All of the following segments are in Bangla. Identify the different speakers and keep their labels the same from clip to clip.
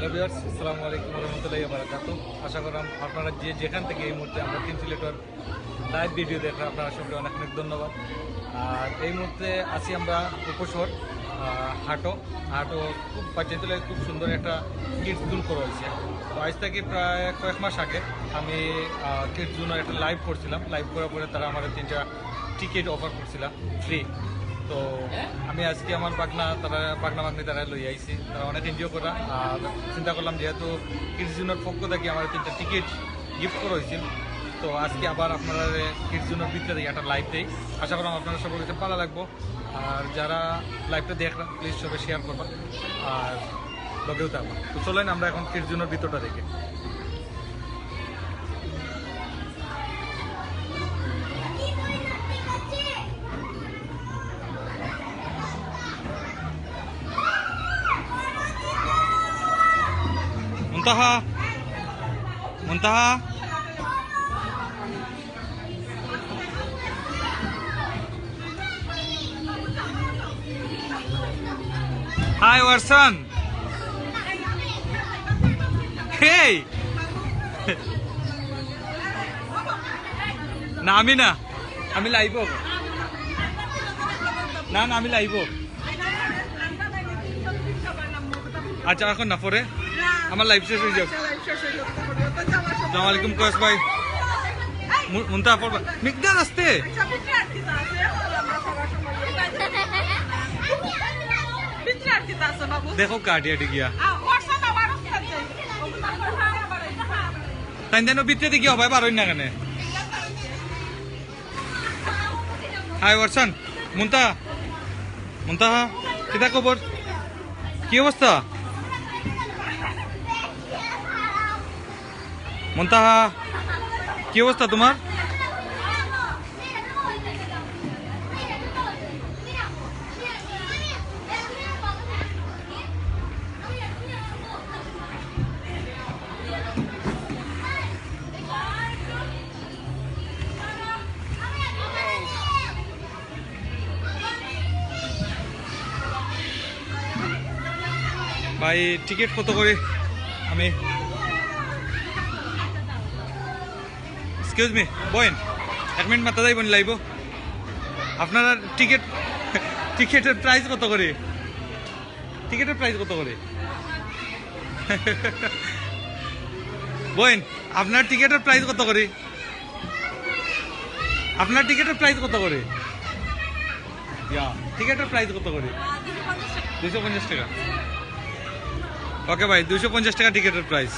Speaker 1: হ্যালো বিয়ার্স আসসালামু আলাইকুম রহমতুল্লাহ বারাকাত আশা করলাম আপনারা যে যেখান থেকে এই মুহূর্তে আমরা তিন সিলেটর লাইভ ভিডিও দেখেন আপনারা সবাই অনেক অনেক ধন্যবাদ। আর এই মুহূর্তে আছি আমরা উপসর হাটো। হাটো খুব বাচ্চাতুলে খুব সুন্দর একটা কিডস জুন করা হয়েছে। তো আজ থেকে প্রায় কয়েক মাস আগে আমি কিডস জুনের একটা লাইভ করছিলাম। লাইভ করার পরে তারা আমার তিনটা টিকিট অফার করছিলাম ফ্রি তো আমি আজকে আমার বাগনা তারা বাগনা বাগনি তারা লই আইছি। তারা অনেক এনজয় করা। আর চিন্তা করলাম যেহেতু কিডসজুনের পক্ষ থেকে আমার তিনটা টিকিট গিফট করা হয়েছিল, তো আজকে আবার আপনারা কিডসজুনের ভিতরে থেকে একটা লাইভ দেই। আশা করলাম আপনারা সবার কাছে ভালো লাগবো। আর যারা লাইভটা দেখলাম প্লিজ সবাই শেয়ার করবা। আর লগেও তো চলেন আমরা এখন কিডসজুনের ভিতরটা দেখে। মুনতাহা মুনতাহা হাই ওয়ারসন হেই না আমি না আমি লাইব না না আমি লাইব আচ্ছা এখন না পরে আমার লাইফ শেষ হয়ে যাবে আসসালামু আলাইকুম কয়েস ভাই মু- মুনতাহা পড়বা মিকদার আসতে দেখো কাটিয়া গিয়া তাই যেন বিত্তে গিয়া হবে পারই না কেন হাই ওয়ারসান মুনতা মুনতাহা কিতা খবর কি অবস্থা মুনতাহা কি অবস্থা তোমার? ভাই টিকিট কত করে? আমি এক্সকিউজ মি বয়েন এক মিনিট মাথা যাইব লাইব। আপনারা টিকিট টিকিটের প্রাইস কত করে? টিকিটের প্রাইস কত করে? বয়েন আপনার টিকিটের প্রাইস কত করে? আপনার টিকিটের প্রাইস কত করে? টিকিটের প্রাইস কত করে? দুশো পঞ্চাশ টাকা। ওকে ভাই দুশো পঞ্চাশ টাকা টিকিটের প্রাইস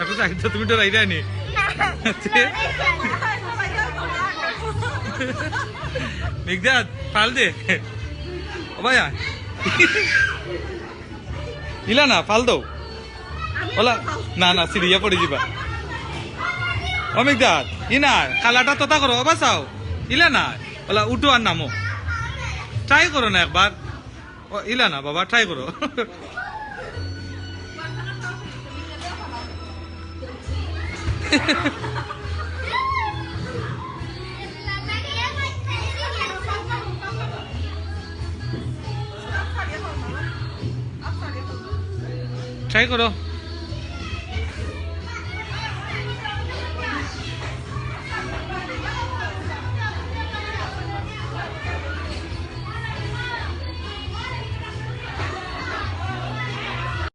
Speaker 1: একটু চাইতো তুমি তো রাইডা নি মিগদাদ ফাল দে। ও ভাইয়া। ইলা না ফাল দো ওলা না না সিরিয়া পড়ে যাবা। ও মিগদাদ ই না কালাটা তোতা করো বাসাও ইলা না ওলা উঠো আর নামো। ট্রাই করো না একবার। ইলা না বাবা ট্রাই করো। ট্রাই করো